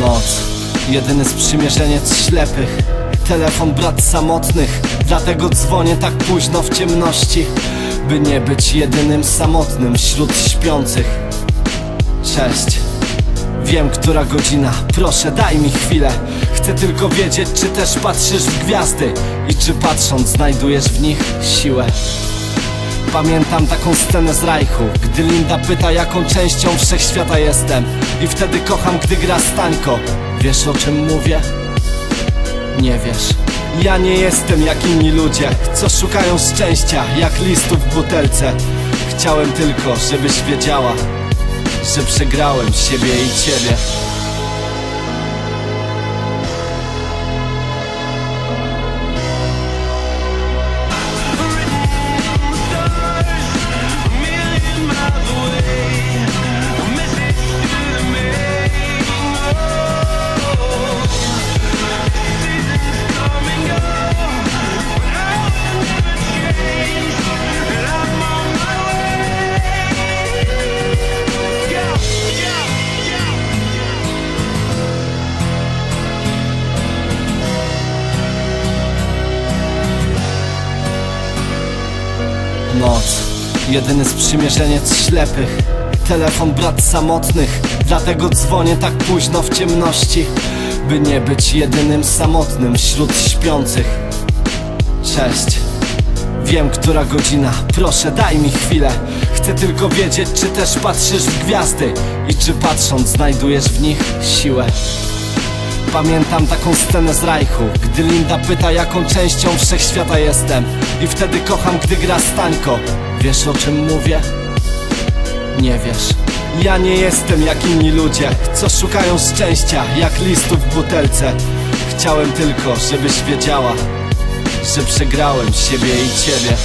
Noc, jedyny sprzymierzeniec ślepych. Telefon brat samotnych. Dlatego dzwonię tak późno w ciemności By nie być jedynym samotnym wśród śpiących. Cześć. Wiem, która godzina, proszę daj mi chwilę. Chcę tylko wiedzieć, czy też patrzysz w gwiazdy I czy patrząc znajdujesz w nich siłę Pamiętam taką scenę z Rajchu Gdy Linda pyta jaką częścią wszechświata jestem. I wtedy kocham gdy gra Stańko Wiesz o czym mówię? Nie wiesz. Ja nie jestem jak inni ludzie Co szukają szczęścia jak listów w butelce. Chciałem tylko żebyś wiedziała Że przegrałem siebie i ciebie Noc, jedyny sprzymierzeniec ślepych. Telefon brat samotnych. Dlatego dzwonię tak późno w ciemności By nie być jedynym samotnym wśród śpiących. Cześć. Wiem, która godzina, proszę daj mi chwilę. Chcę tylko wiedzieć, czy też patrzysz w gwiazdy I czy patrząc znajdujesz w nich siłę Pamiętam taką scenę z Rajchu Gdy Linda pyta jaką częścią wszechświata jestem. I wtedy kocham gdy gra Stańko Wiesz o czym mówię? Nie wiesz. Ja nie jestem jak inni ludzie Co szukają szczęścia jak listów w butelce. Chciałem tylko żebyś wiedziała Że przegrałem siebie i ciebie